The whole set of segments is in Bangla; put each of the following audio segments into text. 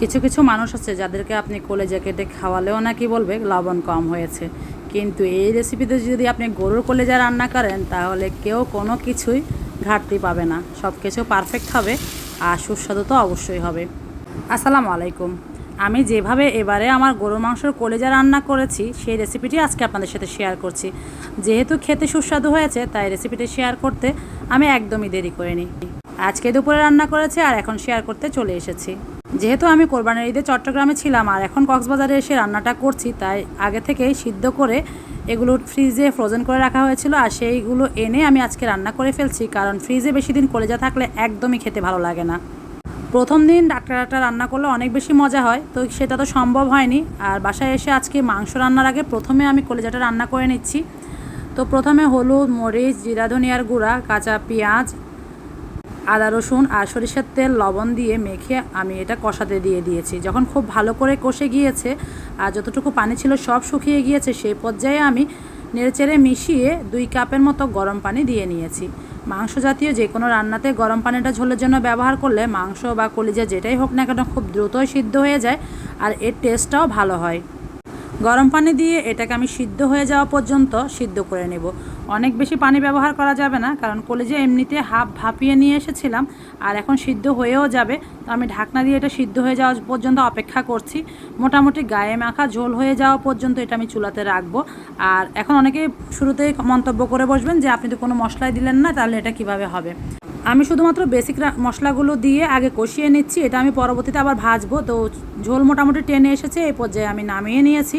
কিছু কিছু মানুষ আছে যাদেরকে আপনি কলেজা কেটে খাওয়ালেও নাকি বলবে লবণ কম হয়েছে। কিন্তু এই রেসিপিতে যদি আপনি গরুর কলেজা রান্না করেন, তাহলে কেউ কোনো কিছুই ঘাটতি পাবে না। সব কিছু পারফেক্ট হবে আর সুস্বাদু তো অবশ্যই হবে। আসসালামু আলাইকুম। আমি যেভাবে এবারে আমার গরুর মাংসের কলেজা রান্না করেছি, সেই রেসিপিটি আজকে আপনাদের সাথে শেয়ার করছি। যেহেতু খেতে সুস্বাদু হয়েছে, তাই রেসিপিটি শেয়ার করতে আমি একদমই দেরি করিনি। আজকে দুপুরে রান্না করেছি আর এখন শেয়ার করতে চলে এসেছি। যেহেতু আমি কোরবানির ঈদে চট্টগ্রামে ছিলাম আর এখন কক্সবাজারে এসে রান্নাটা করছি, তাই আগে থেকেই সিদ্ধ করে এগুলো ফ্রিজে ফ্রোজেন করে রাখা হয়েছিল আর সেইগুলো এনে আমি আজকে রান্না করে ফেলছি, কারণ ফ্রিজে বেশি দিন কলেজা থাকলে একদমই খেতে ভালো লাগে না। প্রথম দিন ডাক্তারটা রান্না করলে অনেক বেশি মজা হয়, তো সেটা তো সম্ভব হয়নি। আর বাসায় এসে আজকে মাংস রান্নার আগে প্রথমে আমি কলেজাটা রান্না করে নিচ্ছি। তো প্রথমে হলুদ, মরিচ, জিরা, ধনিয়ার গুঁড়া, কাঁচা পেঁয়াজ আদা, রসুন আর সরিষার তেল, লবণ দিয়ে মেখে আমি এটা কষাতে দিয়ে দিয়েছি। যখন খুব ভালো করে কষে গিয়েছে আর যতটুকু পানি ছিল সব শুকিয়ে গিয়েছে সেই পর্যায়ে আমি নেড়েচেড়ে মিশিয়ে দুই কাপের মতো গরম পানি দিয়ে নিয়েছি। মাংস জাতীয় যে কোনো রান্নাতে গরম পানিটা ঝোলের জন্য ব্যবহার করলে মাংস বা কলিজা যেটাই হোক না কেন খুব দ্রুতই সিদ্ধ হয়ে যায় আর এর টেস্টটাও ভালো হয়। গরম পানি দিয়ে এটাকে আমি সিদ্ধ হয়ে যাওয়া পর্যন্ত সিদ্ধ করে নেব। অনেক বেশি পানি ব্যবহার করা যাবে না, কারণ কলেজে এমনিতে হাফ ভাপিয়ে নিয়ে এসেছিলাম আর এখন সিদ্ধ হয়েও যাবে। তো আমি ঢাকনা দিয়ে এটা সিদ্ধ হয়ে যাওয়া পর্যন্ত অপেক্ষা করছি। মোটামুটি গায়ে মাখা ঝোল হয়ে যাওয়া পর্যন্ত এটা আমি চুলাতে রাখব। আর এখন অনেকে শুরুতেই মন্তব্য করে বসবেন যে, আপনি তো কোনো মশলাই দিলেন না, তাহলে এটা কীভাবে হবে? আমি শুধুমাত্র বেসিক মশলাগুলো দিয়ে আগে কষিয়ে নিচ্ছি, এটা আমি পরবর্তীতে আবার ভাজবো। তো ঝোল মোটামুটি টেনে এসেছে, এই পর্যায়ে আমি নামিয়ে নিয়েছি।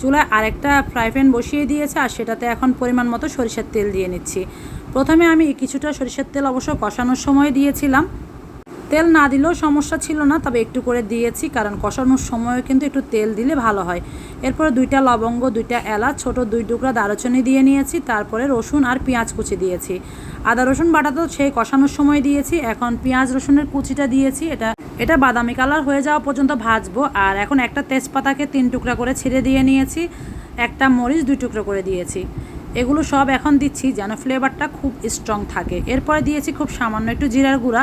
চুলায় আরেকটা ফ্রাই প্যান বসিয়ে দিয়েছে আর সেটাতে এখন পরিমাণ মতো সরিষার তেল দিয়ে নিচ্ছি। প্রথমে আমি কিছুটা সরিষার তেল অবশ্য কষানোর সময় দিয়েছিলাম। তেল না দিলেও সমস্যা ছিল না, তবে একটু করে দিয়েছি কারণ কষানোর সময়ও কিন্তু একটু তেল দিলে ভালো হয়। এরপরে দুইটা লবঙ্গ, দুইটা এলাচ, ছোট দুই টুকরা দারুচিনি দিয়ে নিয়েছি, তারপরে রসুন আর পেঁয়াজ কুচি দিয়েছি। আদা রসুন বাটা তো সেই কষানোর সময় দিয়েছি, এখন পেঁয়াজ রসুনের কুচিটা দিয়েছি, এটা এটা বাদামি কালার হয়ে যাওয়া পর্যন্ত ভাজবো। আর এখন একটা তেজপাতাকে তিন টুকরা করে ছিঁড়ে দিয়ে নিয়েছি। একটা মরিচ দুই টুকরো করে দিয়েছি। এগুলো সব এখন দিচ্ছি যেন ফ্লেভারটা খুব স্ট্রং থাকে। এরপরে দিয়েছি খুব সামান্য একটু জিরার গুঁড়া।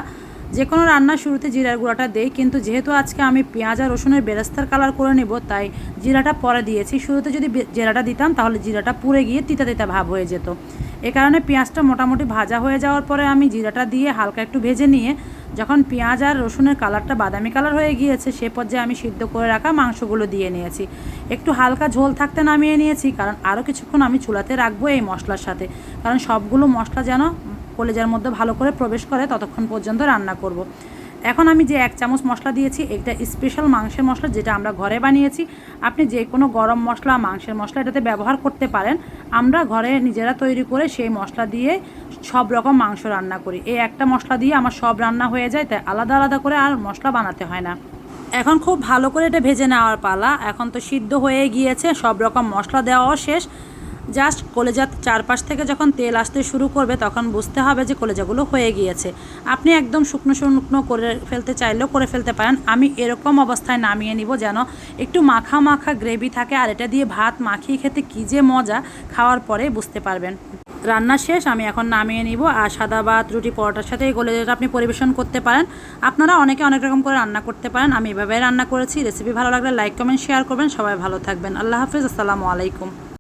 যে কোনো রান্নার শুরুতে জিরার গুঁড়াটা দেই, কিন্তু যেহেতু আজকে আমি পেঁয়াজ আর রসুনের বেরাস্তার কালার করে নেব, তাই জিরাটা পরে দিয়েছি। শুরুতে যদি জিরাটা দিতাম, তাহলে জিরাটা পুড়ে গিয়ে তিতা তিতা ভাব হয়ে যেত। এ কারণে পেঁয়াজটা মোটামুটি ভাজা হয়ে যাওয়ার পরে আমি জিরাটা দিয়ে হালকা একটু ভেজে নিয়ে যখন পেঁয়াজ আর রসুনের কালারটা বাদামি কালার হয়ে গিয়েছে, সে পর্যায়ে আমি সিদ্ধ করে রাখা মাংসগুলো দিয়ে নিয়েছি। একটু হালকা ঝোল থাকতে নামিয়ে নিয়েছি, কারণ আরও কিছুক্ষণ আমি চুলাতে রাখব এই মশলার সাথে। কারণ সবগুলো মশলা যেন কলেজার মধ্যে ভালো করে প্রবেশ করে, ততক্ষণ পর্যন্ত রান্না করব। এখন আমি যে এক চামচ মশলা দিয়েছি, এটা স্পেশাল মাংসের মশলা যেটা আমরা ঘরে বানিয়েছি। আপনি যে কোনো গরম মশলা, মাংসের মশলা এটাতে ব্যবহার করতে পারেন। আমরা ঘরে নিজেরা তৈরি করে সেই মশলা দিয়ে সব রকম মাংস রান্না করি। এই একটা মশলা দিয়ে আমার সব রান্না হয়ে যায়, তাই আলাদা আলাদা করে আর মশলা বানাতে হয় না। এখন খুব ভালো করে এটা ভেজে নেওয়ার পালা। এখন তো সিদ্ধ হয়ে গিয়েছে, সব রকম মশলা দেওয়াও শেষ। জাস্ট কলেজার চারপাশ থেকে যখন তেল আসতে শুরু করবে, তখন বুঝতে হবে যে কলেজাগুলো হয়ে গিয়েছে। আপনি একদম শুকনো শুকনো করে ফেলতে চাইলেও করে ফেলতে পারেন। আমি এরকম অবস্থায় নামিয়ে নিব যেন একটু মাখা মাখা গ্রেভি থাকে, আর এটা দিয়ে ভাত মাখিয়ে খেতে কী যে মজা, খাওয়ার পরে বুঝতে পারবেন। রান্না শেষ, আমি এখন নামিয়ে নিব। আর সাদা ভাত, রুটি, পরোটার সাথে এই যেটা আপনি পরিবেশন করতে পারেন, আপনারা অনেকে অনেক রকম করে রান্না করতে পারেন। আমি এভাবে রান্না করেছি। রেসিপি ভালো লাগলে লাইক, কমেন্ট, শেয়ার করবেন। সবাই ভালো থাকবেন। আল্লাহ হাফিজ। আসসালামু আলাইকুম।